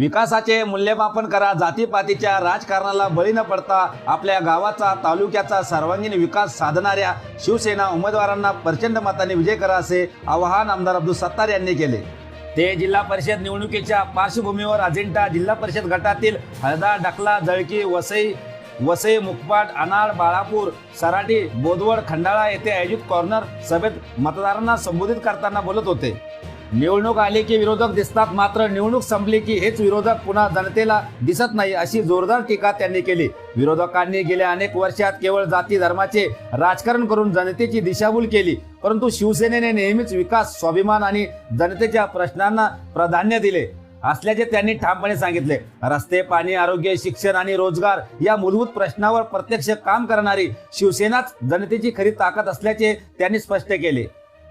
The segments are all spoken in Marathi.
विकासाचे मूल्यमापन करा जातीपातीच्या राजकारणाला बळी न पडता आपल्या गावाचा तालुक्याचा सर्वांगीण विकास साधणाऱ्या शिवसेना उमेदवारांना प्रचंड मताने विजय करा असे आवाहन आमदार अब्दुल सत्तार यांनी केले. ते जिल्हा परिषद निवडणुकीच्या पार्श्वभूमीवर अजिंठा जिल्हा परिषद गटातील हळदा डकला जळकी वसई वसई मुखपाट अनाळ बाळापूर सराटी बोदवड खंडाळा येथे आयोजित कॉर्नर सभेत मतदारांना संबोधित करताना बोलत होते. निवडणूक आली की विरोधक दिसतात मात्र निवडणूक संपली की हेच विरोधक पुन्हा जनतेला दिसत नाही अशी जोरदार टीका त्यांनी केली. विरोधकांनी गेल्या अनेक वर्षात केवळ जाती धर्माचे राजकारण करून जनतेची दिशाभूल केली परंतु शिवसेनेने नेहमीच विकास स्वाभिमान आणि जनतेच्या प्रश्नांना प्राधान्य दिले असल्याचे त्यांनी ठामपणे सांगितले. रस्ते पाणी आरोग्य शिक्षण आणि रोजगार या मूलभूत प्रश्नावर प्रत्यक्ष काम करणारी शिवसेनाच जनतेची खरी ताकद असल्याचे त्यांनी स्पष्ट केले.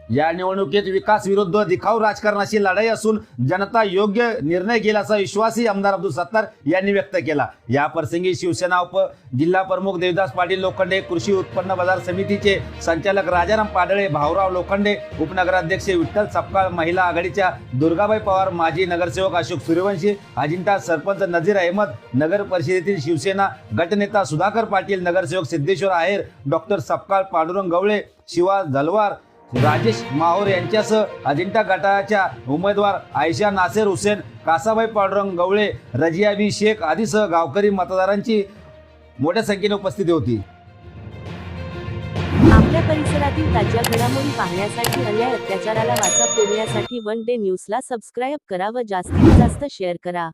या निवडणुकीत विकास विरुद्ध दिखाऊ राजकारणाची लढाई असून जनता योग्य निर्णय घेईल असा विश्वासही आमदार अब्दुल सत्तार यांनी व्यक्त केला. या प्रसंगी शिवसेना उप जिल्हा प्रमुख देवदास पाटील लोखंडे कृषी उत्पन्न बाजार समितीचे संचालक राजाराम पाडळे भाऊराव लोखंडे उपनगराध्यक्ष विठ्ठल सपकाळ महिला आघाडीच्या दुर्गाबाई पवार माजी नगरसेवक अशोक सूर्यवंशी अजिंठा सरपंच नजीर अहमद नगर परिषदेतील शिवसेना गटनेता सुधाकर पाटील नगरसेवक सिद्धेश्वर आहेर डॉक्टर सपकाळ पांडुरंग गवळे शिवा झलवार राजेश माहोर यांच्यासह अजिंठा गटाच्या उमेदवार आयशा नासेर हुसेन कासाबाई पांडुरंग गवळे रजिया बी शेख आदीसह गावकरी मतदारांची मोठ्या संख्येने उपस्थिती होती. आपल्या परिसरातील ताज्या घडामोडी पाहण्यासाठी अन्याय अत्याचाराला वाचा फोडण्यासाठी वन डे न्यूजला सबस्क्राईब करा व जास्तीत जास्त शेअर करा.